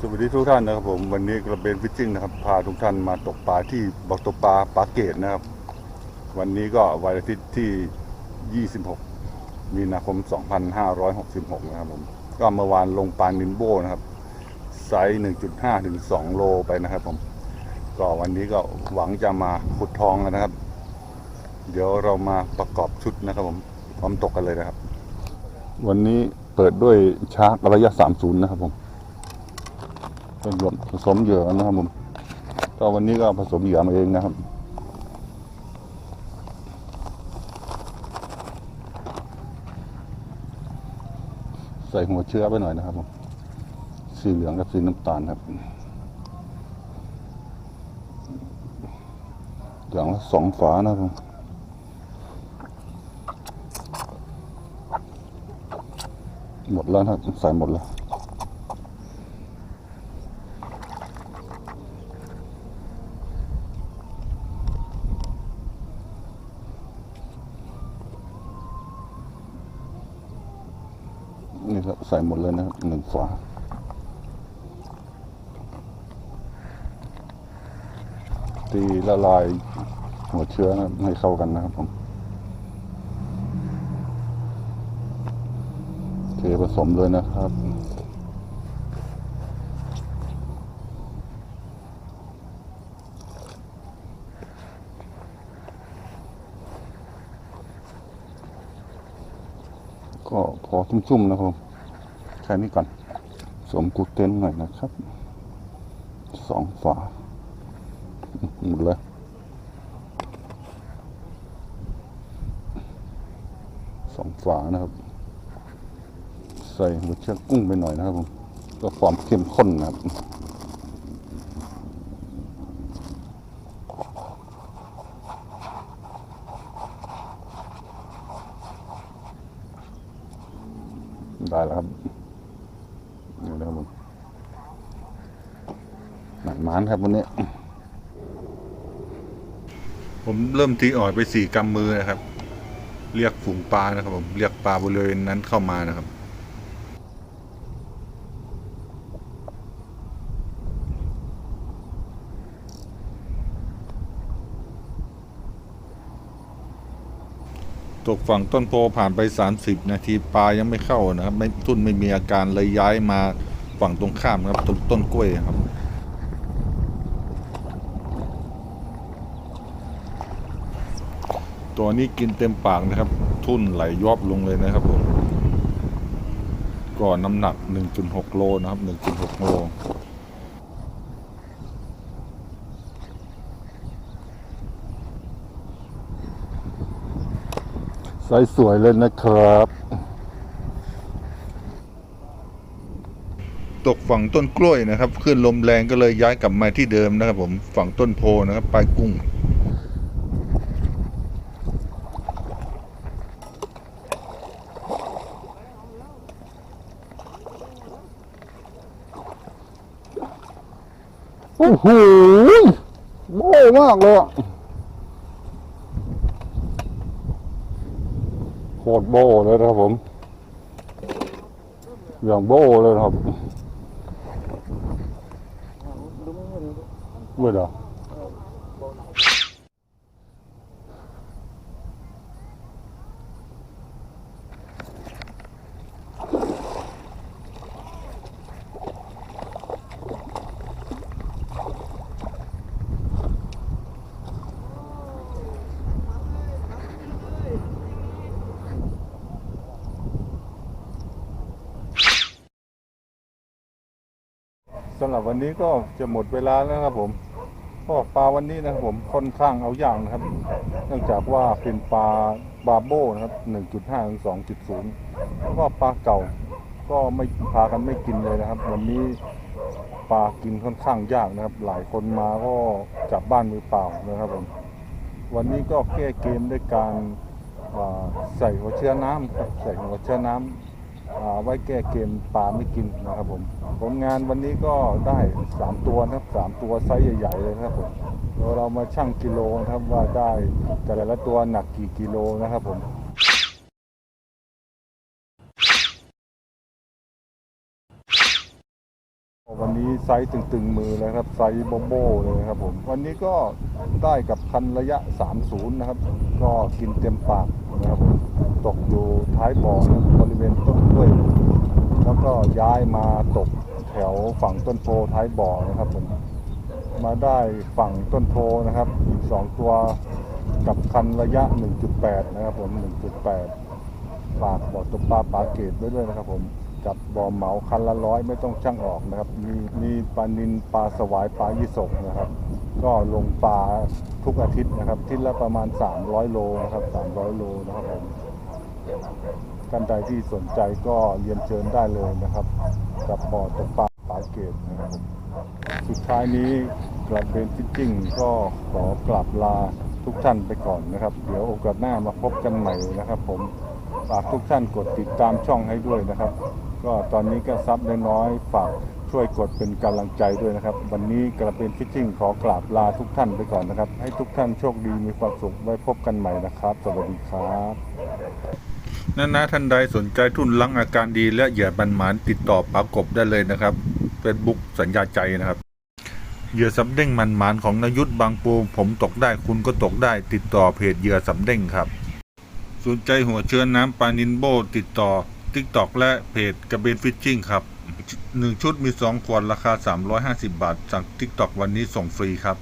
สวัสดีทุกท่านนะครับผมวันนี้กระเบนฟิชชิ่งนะครับพาทุกท่านมาตกปลาที่บอกตกปลาปลาเกตนะครับ วันนี้ก็วันอาทิตย์ที่ 26 มีนาคม 2566 นะครับผมก็เมื่อวานลงปลานินโบนะครับไซส์ 1.5 ถึง 2 โลไปนะครับผม ก็วันนี้ก็หวังจะมาขุดทองกันนะครับ เดี๋ยวเรามาประกอบชุดนะครับผมพร้อมตกกันเลยนะครับ วันนี้เปิดด้วยชาร์กระยะ 30 นะครับผม เป็นผสมเหยื่อนะครับผมก็วันนี้ก็ผสมเหยื่อมาเองนะครับใส่หัวเชื้อไปหน่อยนะครับผมสีเหลืองกับสีน้ำตาลครับอย่างละสองฝานะครับผมหมดแล้วนะครับใส่หมดแล้ว ครับใส่หมดเลยนะครับหนึ่งฝาตีละลายหัวเชื้อนะให้เข้ากันนะครับผมเทผสมเลยนะครับก็พอชุ่มๆนะครับ แค่นี้ก่อน สวมกูเต้นหน่อยนะครับ สองฝาหมดเลยสองฝานะครับ ใส่หัวเชือกกุ้งไปหน่อยนะครับผมก็ความเข้มข้นนะครับได้แล้วครับนี่นะครับผม หมานครับวันนี้ ผมเริ่มตีอ่อยไปสี่กำมือนะครับ เรียกฝูงปลานะครับผม เรียกปลาบริเวณนั้นเข้ามานะครับตกฝั่งต้นโพผ่านไป 30 นาทีปลายังไม่เข้านะครับ ไม่ทุ่นไม่มีอาการเลยย้ายมาฝั่งตรงข้ามนะครับตรงต้นกล้วยครับ ตัวนี้กินเต็มปากนะครับ ทุ่นไหลยอบลงเลยนะครับผมก็น้ำหนัก 1.6 โลนะครับ 1.6 โลไซส์สวยเลยนะครับ ตกฝั่งต้นกล้วยนะครับ ขึ้นลมแรงก็เลยย้ายกลับมาที่เดิมนะครับผมฝั่งต้นโพนะครับปลายกุ้ง โอ้โหโบ้มากเลยอะโคตรโบ้เลยนะครับผม อย่างโบ้เลยนะครับ เมื่อไหร่ สำหรับวันนี้ก็จะหมดเวลาแล้วครับผมเพราะปลาวันนี้นะครับผมค่อนข้างเอาอย่างนะครับ เนื่องจากว่าเป็นปลาบาโบนะครับ 1.5ถึง2.0แล้วก็ปลาเก่าก็ไม่พากันไม่กินเลยนะครับ วันนี้ปลากินค่อนข้างยากนะครับ หลายคนมาก็กลับบ้านมือเปล่านะครับผมวันนี้ก็แก้เกมด้วยการใส่หัวเชื้อน้ำครับใส่หัวเชื้อน้ำอ่า ไว้แก้เกมปลาไม่กินนะครับผมผลงานวันนี้ก็ได้สามตัวนะครับสามตัวไซส์ใหญ่ๆเลยครับผมเราเรามาชั่งกิโลนะครับว่าได้แต่ละตัวหนักกี่กิโลนะครับผม วันนี้ไซส์ตึงๆมือเลยครับไซส์โบโบเลยครับผมวันนี้ก็ได้กับคันระยะ 30 นะครับ ก็กินเต็มปากนะครับผมตกอยู่ท้ายบ่อนะบริเวณต้นกล้วยแล้วก็ย้ายมาตกแถวฝั่งต้นโพท้ายบ่อนะครับผมมาได้ฝั่งต้นโพนะครับอีก 2 ตัวกับคันระยะ 1.8 นะครับผม 1.8 ฝากบ่อตกปลาปลาเกตไว้ด้วยนะครับผม กับบ่อเหมาคันละร้อยไม่ต้องช่างออกนะครับ มีมีปลานินปลาสวายปลายี่สกนะครับ ก็ลงปลาทุกอาทิตย์นะครับทิตย์ละประมาณ 300 โลนะครับ 300 โลนะครับผมท่านใดที่สนใจก็เรียนเชิญได้เลยนะครับ กับบ่อตกปลาปลาเกตนะครับสุดท้ายนี้กลับเบนฟิชชิ่งก็ขอกลับลาทุกท่านไปก่อนนะครับ เดี๋ยวโอกาสหน้ามาพบกันใหม่นะครับ ผมฝากทุกท่านกดติดตามช่องให้ด้วยนะครับ ก็ตอนนี้ก็ซับน้อยๆฝากช่วยกดเป็นกำลังใจด้วยนะครับ วันนี้กระเป็นฟิชชิ่งขอกราบลาทุกท่านไปก่อนนะครับ ให้ทุกท่านโชคดีมีความสุขไว้พบกันใหม่นะครับ สวัสดีครับนานาท่านใดสนใจทุนลังอาการดีและเหยื่อบันหมานติดต่อปากบได้เลยนะครับเฟซบุ๊กสัญญาใจนะครับเหยื่อสำเด้งมันหมานของนายุทธบางปูผมตกได้คุณก็ตกได้ ติดต่อเพจเหยื่อสำเด้งครับ สนใจหัวเชื้อน้ำปลานินโบติดต่อ ติ๊กต็อกและเพจกระเบนฟิชชิ่งครับ 1 ชุดมี 2 ขวดราคา 350 บาท สั่งติ๊กต็อกวันนี้ส่งฟรีครับ